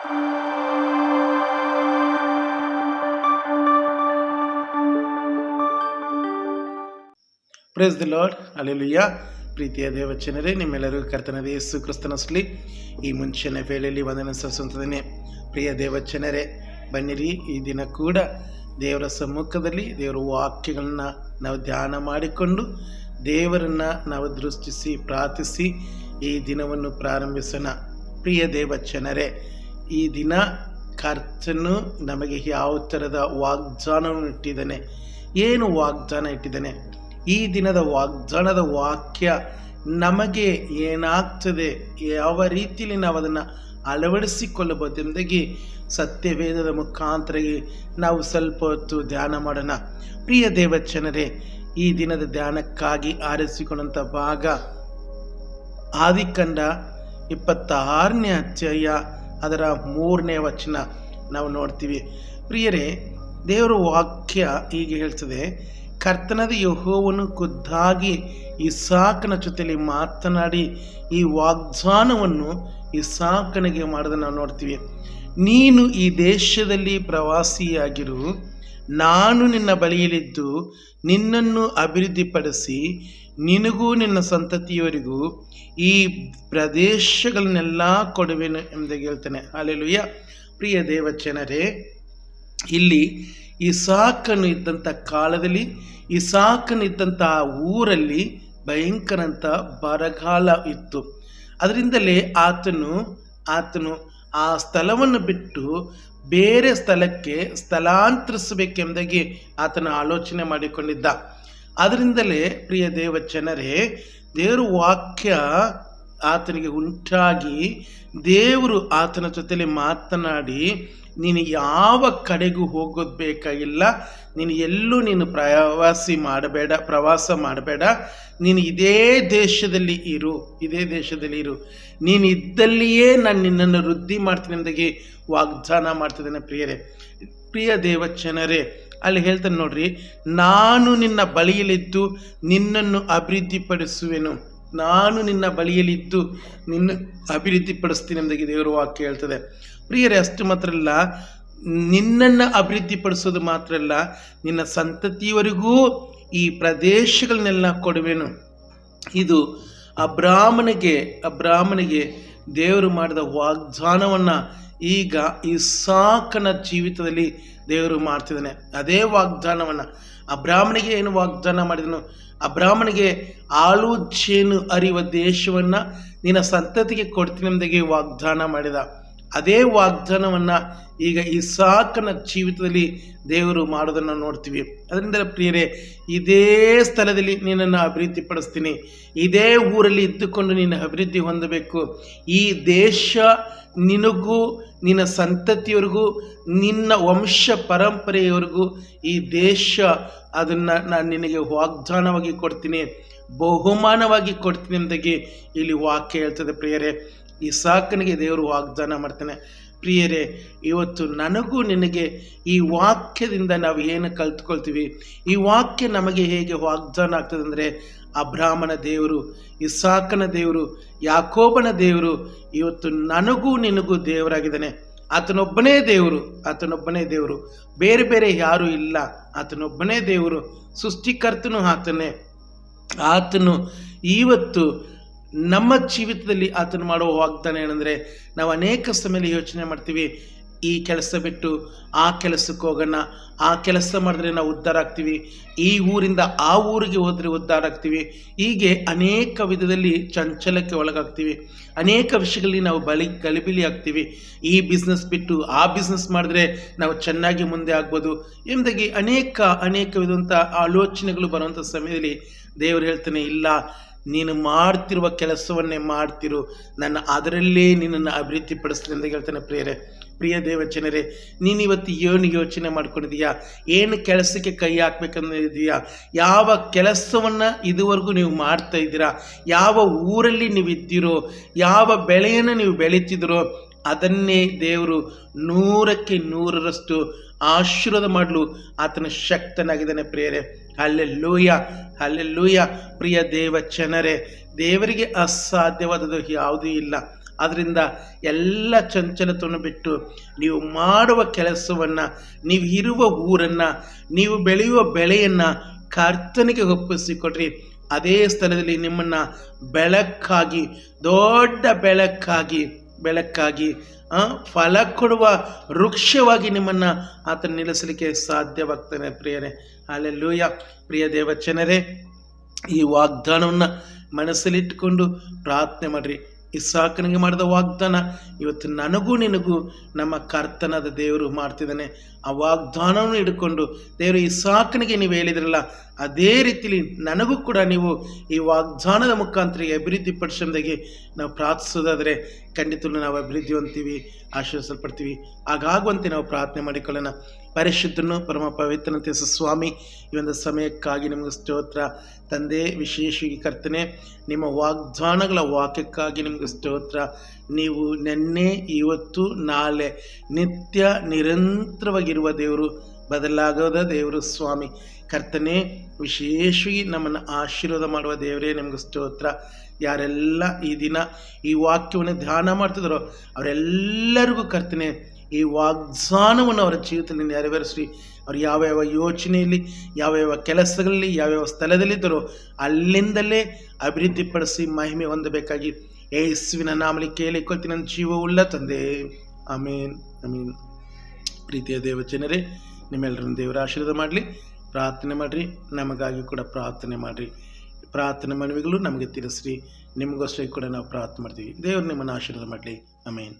Praise the lord alleluia ಪ್ರೀತಿಯ ದೇವಚನರೇ, ನಿಮ್ಮೆಲ್ಲರಿಗೂ ಕರ್ತನದ ಯೇಸು ಕ್ರಿಸ್ತನಸ್ಲಿ ಈ ಮುಂಚಿನ ವೇಳೆಯಲ್ಲಿ ವಂದನೆ ಸಲ್ಲಿಸುತ್ತಿದ್ದೇನೆ ಪ್ರಿಯ ದೇವಚನರೇ, ಬನ್ನಿರಿ, ಈ ದಿನ ಕೂಡ ದೇವರ ಸಮ್ಮುಖದಲ್ಲಿ ದೇವರ ವಾಕ್ಯಗಳನ್ನ ನಾವು ಧ್ಯಾನ ಮಾಡಿಕೊಂಡು ದೇವರನ್ನು ನಾವು ದೃಷ್ಟಿಸಿ, ಪ್ರಾರ್ಥಿಸಿ ಈ ದಿನವನ್ನು ಪ್ರಾರಂಭಿಸೋಣ. ಪ್ರಿಯ ದೇವಚನರೇ ಈ ದಿನ ಕರ್ತನು ನಮಗೆ ಯಾವ ಥರದ ವಾಗ್ದಾನವನ್ನು ಇಟ್ಟಿದ್ದಾನೆ? ಏನು ವಾಗ್ದಾನ ಇಟ್ಟಿದ್ದಾನೆ? ಈ ದಿನದ ವಾಗ್ದಾನದ ವಾಕ್ಯ ನಮಗೆ ಏನಾಗ್ತದೆ? ಯಾವ ರೀತಿಯಲ್ಲಿ ನಾವು ಅದನ್ನು ಅಳವಡಿಸಿಕೊಳ್ಳಬಹುದೆಂದಾಗಿ ಸತ್ಯವೇದದ ಮುಖಾಂತರ ನಾವು ಸ್ವಲ್ಪ ಹೊತ್ತು ಧ್ಯಾನ ಮಾಡೋಣ. ಪ್ರಿಯ ದೇವಚನರೇ ಈ ದಿನದ ಧ್ಯಾನಕ್ಕಾಗಿ ಆರಿಸಿಕೊಂಡಂಥ ಭಾಗ ಆದಿಕಂಡ ಇಪ್ಪತ್ತಾರನೇ ಅಧ್ಯಾಯ ಅದರ ಮೂರನೇ ವಚನ ನಾವು ನೋಡ್ತೀವಿ. ಪ್ರಿಯರೇ, ದೇವರ ವಾಕ್ಯ ಹೀಗೆ ಹೇಳ್ತದೆ, ಕರ್ತನದ ಯಹೋವನು ಖುದ್ದಾಗಿ ಇಸಾಕನ ಜೊತೆಯಲ್ಲಿ ಮಾತನಾಡಿ, ಈ ವಾಗ್ದಾನವನ್ನು ಇಸಾಕನಿಗೆ ಮಾಡಿದ ನಾವು ನೋಡ್ತೀವಿ. ನೀನು ಈ ದೇಶದಲ್ಲಿ ಪ್ರವಾಸಿಯಾಗಿರು, ನಾನು ನಿನ್ನ ಬಳಿಯಲ್ಲಿದ್ದು ನಿನ್ನನ್ನು ಅಭಿವೃದ್ಧಿಪಡಿಸಿ ನಿನಗೂ ನಿನ್ನ ಸಂತತಿಯವರಿಗೂ ಈ ಪ್ರದೇಶಗಳನ್ನೆಲ್ಲ ಕೊಡುವೆನು ಎಂದು ಹೇಳ್ತಾನೆ. ಅಲ್ಲೆಲುಯ್ಯ ಪ್ರಿಯ ದೇವಚನರೇ ಇಲ್ಲಿ ಇಸಾಕನು ಇದ್ದಂಥ ಕಾಲದಲ್ಲಿ, ಇಸಾಕನು ಇದ್ದಂಥ ಊರಲ್ಲಿ ಭಯಂಕರಂಥ ಬರಗಾಲ ಇತ್ತು. ಅದರಿಂದಲೇ ಆತನು ಆತನು ಆ ಸ್ಥಳವನ್ನು ಬಿಟ್ಟು ಬೇರೆ ಸ್ಥಳಕ್ಕೆ ಸ್ಥಳಾಂತರಿಸಬೇಕೆಂಬುದಾಗಿ ಆತನ ಆಲೋಚನೆ ಮಾಡಿಕೊಂಡಿದ್ದ. ಅದರಿಂದಲೇ ಪ್ರಿಯ ದೇವಚನರೇ ದೇವರು ವಾಕ್ಯ ಆತನಿಗೆ ಉಂಟಾಗಿ ದೇವರು ಆತನ ಜೊತೆಲಿ ಮಾತನಾಡಿ, ನೀನು ಯಾವ ಕಡೆಗೂ ಹೋಗೋದು ಬೇಕಾಗಿಲ್ಲ, ನೀನು ಎಲ್ಲೂ ನೀನು ಪ್ರವಾಸಿ ಮಾಡಬೇಡ, ಪ್ರವಾಸ ಮಾಡಬೇಡ, ನೀನು ಇದೇ ದೇಶದಲ್ಲಿ ಇರು, ಇದೇ ದೇಶದಲ್ಲಿ ಇರು. ನೀನು ಇದ್ದಲ್ಲಿಯೇ ನಾನು ನಿನ್ನನ್ನು ವೃದ್ಧಿ ಮಾಡ್ತೀನಿ ಎಂದಾಗಿ ವಾಗ್ದಾನ ಮಾಡ್ತಿದ್ದೇನೆ ಪ್ರಿಯರೇ. ಪ್ರಿಯ ದೇವಚನರೇ ಅಲ್ಲಿ ಹೇಳ್ತಾನೆ ನೋಡ್ರಿ, ನಾನು ನಿನ್ನ ಬಳಿಯಲ್ಲಿದ್ದು ನಿನ್ನನ್ನು ಅಭಿವೃದ್ಧಿಪಡಿಸುವೆನು. ನಾನು ನಿನ್ನ ಬಳಿಯಲ್ಲಿದ್ದು ನಿನ್ನ ಅಭಿವೃದ್ಧಿಪಡಿಸ್ತೀನಿ ಎಂದಾಗಿ ದೇವರು ವಾಕ್ಯ ಹೇಳ್ತದೆ. ಪ್ರಿಯರೇ, ಅಷ್ಟು ಮಾತ್ರ ಅಲ್ಲ, ನಿನ್ನನ್ನು ಅಭಿವೃದ್ಧಿಪಡಿಸೋದು ಮಾತ್ರ ಅಲ್ಲ, ನಿನ್ನ ಸಂತತಿಯವರಿಗೂ ಈ ಪ್ರದೇಶಗಳನ್ನೆಲ್ಲ ಕೊಡುವೆನು. ಇದು ಅಬ್ರಾಹ್ಮನಿಗೆ ಅಬ್ರಾಹ್ಮನಿಗೆ ದೇವರು ಮಾಡಿದ ವಾಗ್ದಾನವನ್ನು ಈಗ ಇಸಾಕನ ಜೀವಿತದಲ್ಲಿ ದೇವರು ಮಾಡ್ತಿದ್ದಾನೆ. ಅದೇ ವಾಗ್ದಾನವನ್ನು ಅಬ್ರಾಹ್ಮಣಿಗೆ ಏನು ವಾಗ್ದಾನ ಮಾಡಿದನು? ಅಬ್ರಾಹ್ಮಣಿಗೆ ಆಳು ಜೇನು ಅರಿಯುವ ದೇಶವನ್ನು ನಿನ್ನ ಸಂತತಿಗೆ ಕೊಡ್ತೀನಿ ವಾಗ್ದಾನ ಮಾಡಿದ. ಅದೇ ವಾಗ್ದಾನವನ್ನು ಈಗ ಇಸಾಕನ ಜೀವಿತದಲ್ಲಿ ದೇವರು ಮಾಡೋದನ್ನು ನೋಡ್ತೀವಿ. ಅದರಿಂದ ಪ್ರಿಯರೇ, ಇದೇ ಸ್ಥಳದಲ್ಲಿ ನಿನ್ನನ್ನು ಅಭಿವೃದ್ಧಿಪಡಿಸ್ತೀನಿ. ಇದೇ ಊರಲ್ಲಿ ಇದ್ದುಕೊಂಡು ನೀನು ಅಭಿವೃದ್ಧಿ ಹೊಂದಬೇಕು. ಈ ದೇಶ ನಿನಗೂ ನಿನ್ನ ಸಂತತಿಯವರಿಗೂ, ನಿನ್ನ ವಂಶ ಪರಂಪರೆಯವರೆಗೂ ಈ ದೇಶ ಅದನ್ನು ನಾನು ನಿನಗೆ ವಾಗ್ದಾನವಾಗಿ ಕೊಡ್ತೀನಿ, ಬಹುಮಾನವಾಗಿ ಕೊಡ್ತೀನಿ ಅಂದಾಗಿ ಇಲ್ಲಿ ವಾಕ್ಯ ಹೇಳ್ತದೆ ಪ್ರಿಯರೇ. ಈ ಸಾಕನಿಗೆ ದೇವರು ವಾಗ್ದಾನ ಮಾಡ್ತಾನೆ. ಪ್ರಿಯರೇ, ಇವತ್ತು ನನಗೂ ನಿನಗೆ ಈ ವಾಕ್ಯದಿಂದ ನಾವು ಏನು ಕಲ್ತ್ಕೊಳ್ತೀವಿ? ಈ ವಾಕ್ಯ ನಮಗೆ ಹೇಗೆ ವಾಗ್ದಾನ ಆಗ್ತದೆ ಅಂದರೆ ಅಬ್ರಾಹ್ಮಣ ದೇವರು, ಇಸಾಕನ ದೇವರು, ಯಾಕೋಬನ ದೇವರು, ಇವತ್ತು ನನಗೂ ನಿನಗೂ ದೇವರಾಗಿದ್ದಾನೆ. ಆತನೊಬ್ಬನೇ ದೇವರು ಆತನೊಬ್ಬನೇ ದೇವರು. ಬೇರೆ ಬೇರೆ ಯಾರೂ ಇಲ್ಲ. ಆತನೊಬ್ಬನೇ ದೇವರು, ಸೃಷ್ಟಿಕರ್ತನು ಆತನೇ. ಆತನು ಇವತ್ತು ನಮ್ಮ ಜೀವಿತದಲ್ಲಿ ಆತನು ಮಾಡುವ ವಾಗ್ದಾನ ಏನಂದರೆ, ನಾವು ಅನೇಕ ಸಮಯದಲ್ಲಿ ಯೋಚನೆ ಮಾಡ್ತೀವಿ ಈ ಕೆಲಸ ಬಿಟ್ಟು ಆ ಕೆಲಸಕ್ಕೆ ಹೋಗೋಣ, ಆ ಕೆಲಸ ಮಾಡಿದ್ರೆ ನಾವು ಉದ್ಧಾರ ಆಗ್ತೀವಿ. ಈ ಊರಿಂದ ಆ ಊರಿಗೆ ಹೋದರೆ ಉದ್ಧಾರ ಆಗ್ತೀವಿ. ಹೀಗೆ ಅನೇಕ ವಿಧದಲ್ಲಿ ಚಂಚಲಕ್ಕೆ ಒಳಗಾಗ್ತೀವಿ. ಅನೇಕ ವಿಷಯಗಳಲ್ಲಿ ನಾವು ಬಲಿ ಗಲಿಬಿಲಿ ಆಗ್ತೀವಿ. ಈ ಬಿಸ್ನೆಸ್ ಬಿಟ್ಟು ಆ ಬಿಸ್ನೆಸ್ ಮಾಡಿದ್ರೆ ನಾವು ಚೆನ್ನಾಗಿ ಮುಂದೆ ಆಗ್ಬೋದು. ಎಂಬುದಾಗಿ ಅನೇಕ ಅನೇಕ ವಿಧವಂಥ ಆಲೋಚನೆಗಳು ಬರುವಂಥ ಸಮಯದಲ್ಲಿ ದೇವರು ಹೇಳ್ತಾನೆ, ಇಲ್ಲ, ನೀನು ಮಾಡ್ತಿರುವ ಕೆಲಸವನ್ನೇ ಮಾಡ್ತಿರು. ನನ್ನ ಅದರಲ್ಲೇ ನಿನ್ನನ್ನು ಅಭಿವೃದ್ಧಿಪಡಿಸ್ತೀನಿ ಅಂತ ಹೇಳ್ತಾನೆ ಪ್ರಿಯರೇ. ಪ್ರಿಯ ದೇವಚನರೇ ನೀನು ಇವತ್ತು ಏನು ಯೋಚನೆ ಮಾಡ್ಕೊಂಡಿದೀಯಾ? ಏನು ಕೆಲಸಕ್ಕೆ ಕೈ ಹಾಕ್ಬೇಕಂದಿದೆಯಾ? ಯಾವ ಕೆಲಸವನ್ನು ಇದುವರೆಗೂ ನೀವು ಮಾಡ್ತಾ ಇದ್ದೀರಾ? ಯಾವ ಊರಲ್ಲಿ ನೀವು ಇದ್ದೀರೋ ಯಾವ ಬೆಳೆಯನ್ನು ನೀವು ಬೆಳೀತಿದ್ರೋ ಅದನ್ನೇ ದೇವರು ನೂರಕ್ಕೆ ನೂರರಷ್ಟು ಆಶೀರ್ವಾದ ಮಾಡಲು ಆತನ ಶಕ್ತನಾಗಿದ್ದಾನೆ ಪ್ರಿಯರೇ. ಅಲ್ಲೆಲ್ಲೂಯ ಅಲ್ಲೆಲ್ಲೂಯ ಪ್ರಿಯ ದೇವ ಜನರೇ, ದೇವರಿಗೆ ಅಸಾಧ್ಯವಾದದ್ದು ಯಾವುದೂ ಇಲ್ಲ. ಅದರಿಂದ ಎಲ್ಲ ಚಂಚಲತವನ್ನು ಬಿಟ್ಟು ನೀವು ಮಾಡುವ ಕೆಲಸವನ್ನು, ನೀವು ಇರುವ ಊರನ್ನು, ನೀವು ಬೆಳೆಯುವ ಬೆಳೆಯನ್ನು ಕರ್ತನಿಗೆ ಒಪ್ಪಿಸಿಕೊಡ್ರಿ. ಅದೇ ಸ್ಥಳದಲ್ಲಿ ನಿಮ್ಮನ್ನು ಬೆಳಕಾಗಿ ದೊಡ್ಡ ಬೆಳಕಾಗಿ ಬೆಳಕಾಗಿ ಫಲ ಕೊಡುವ ವೃಕ್ಷವಾಗಿ ನಿಮ್ಮನ್ನು ಆತನ ನಿಲ್ಲಿಸಲಿಕ್ಕೆ ಸಾಧ್ಯವಾಗ್ತಾನೆ ಪ್ರಿಯರೇ. ಅಲ್ಲೆಲ್ಲೂಯ ಪ್ರಿಯ ದೇವಚನರೇ, ಈ ವಾಗ್ದಾನವನ್ನು ಮನಸ್ಸಲ್ಲಿಟ್ಟುಕೊಂಡು ಪ್ರಾರ್ಥನೆ ಮಾಡಿರಿ. ಇಸಾಕನಿಗೆ ಮಾಡಿದ ವಾಗ್ದಾನ. ಇವತ್ತು ನನಗೂ ನಿನಗೂ ನಮ್ಮ ಕರ್ತನದ ದೇವರು ಮಾಡ್ತಿದ್ದಾನೆ. ಆ ವಾಗ್ದಾನವನ್ನು ಹಿಡ್ಕೊಂಡು, ದೇವರು, ಈ ಇಸಾಕನಿಗೆ ನೀವು ಹೇಳಿದ್ರಲ್ಲ, ಅದೇ ರೀತಿಲಿ ನನಗೂ ಕೂಡ ನೀವು ಈ ವಾಗ್ದಾನದ ಮುಖಾಂತರ ಅಭಿವೃದ್ಧಿ ಪಡಿಸೋದಾಗಿ ನಾವು ಪ್ರಾರ್ಥಿಸೋದಾದರೆ ಖಂಡಿತ ನಾವು ಅಭಿವೃದ್ಧಿ ಹೊಂತೀವಿ ಆಶೀರ್ವಿಸಲ್ಪಡ್ತೀವಿ ಹಾಗಾಗುವಂತೆ ನಾವು ಪ್ರಾರ್ಥನೆ ಮಾಡಿಕೊಳ್ಳೋಣ. ಪರಿಶುದ್ಧನು ಪರಮ ಪವಿತ್ರನಂತೆ ಸ್ವಾಮಿ ಈ ಒಂದು ಸಮಯಕ್ಕಾಗಿ ನಿಮಗೆ ಸ್ತೋತ್ರ. ತಂದೆ, ವಿಶೇಷವಾಗಿ ಕರ್ತನೆ, ನಿಮ್ಮ ವಾಗ್ದಾನಗಳ ವಾಕ್ಯಕ್ಕಾಗಿ ನಿಮಗೆ ಸ್ತೋತ್ರ. ನೀವು ನಿನ್ನೆ, ಇವತ್ತು, ನಾಳೆ ನಿತ್ಯ ನಿರಂತರವಾಗಿರುವ ದೇವರು, ಬದಲಾಗದ ದೇವರು ಸ್ವಾಮಿ. ಕರ್ತನೆ, ವಿಶೇಷವಾಗಿ ನಮ್ಮನ್ನು ಆಶೀರ್ವಾದ ಮಾಡುವ ದೇವರೇ ನಿಮಗೆ ಸ್ತೋತ್ರ. ಯಾರೆಲ್ಲ ಈ ದಿನ ಈ ವಾಕ್ಯವನ್ನು ಧ್ಯಾನ ಮಾಡ್ತಿದ್ದಾರೋ, ಅವರೆಲ್ಲರಿಗೂ ಕರ್ತನೆ, ಈ ವಾಗ್ದಾನವನ್ನು ಅವರ ಜೀವಿತದಲ್ಲಿ ನೆರವೇರಿಸಿ ಅವ್ರು ಯಾವ ಯಾವ ಯೋಚನೆಯಲ್ಲಿ ಯಾವ ಯಾವ ಕೆಲಸಗಳಲ್ಲಿ ಯಾವ ಯಾವ ಸ್ಥಳದಲ್ಲಿದ್ದರೋ ಅಲ್ಲಿಂದಲೇ ಅಭಿವೃದ್ಧಿಪಡಿಸಿ ಮಹಿಮೆ ಹೊಂದಬೇಕಾಗಿ ಯೇಸುವಿನ ನಾಮಲಿ ಕೇಳಿಕೊಳ್ತಿ ನನ್ನ ಜೀವವುಳ್ಳ ತಂದೆ. ಆಮೇನ್, ಆಮೀನ್. ಪ್ರೀತಿಯ ದೇವಜನರೇ ನಿಮ್ಮೆಲ್ಲರನ್ನು ದೇವರ ಆಶೀರ್ವಾದ ಮಾಡಲಿ. ಪ್ರಾರ್ಥನೆ ಮಾಡಿರಿ, ನಮಗಾಗಿ ಕೂಡ ಪ್ರಾರ್ಥನೆ ಮಾಡಿರಿ. ಪ್ರಾರ್ಥನೆ ಮನವಿಗಳು ನಮಗೆ ತಿಳಿಸ್ರಿ. ನಿಮಗೋಸ್ಕರ ಕೂಡ ನಾವು ಪ್ರಾರ್ಥನೆ ಮಾಡ್ತೀವಿ. ದೇವರು ನಿಮ್ಮನ್ನು ಆಶೀರ್ವಾದ ಮಾಡಲಿ. ಆಮೇನ್.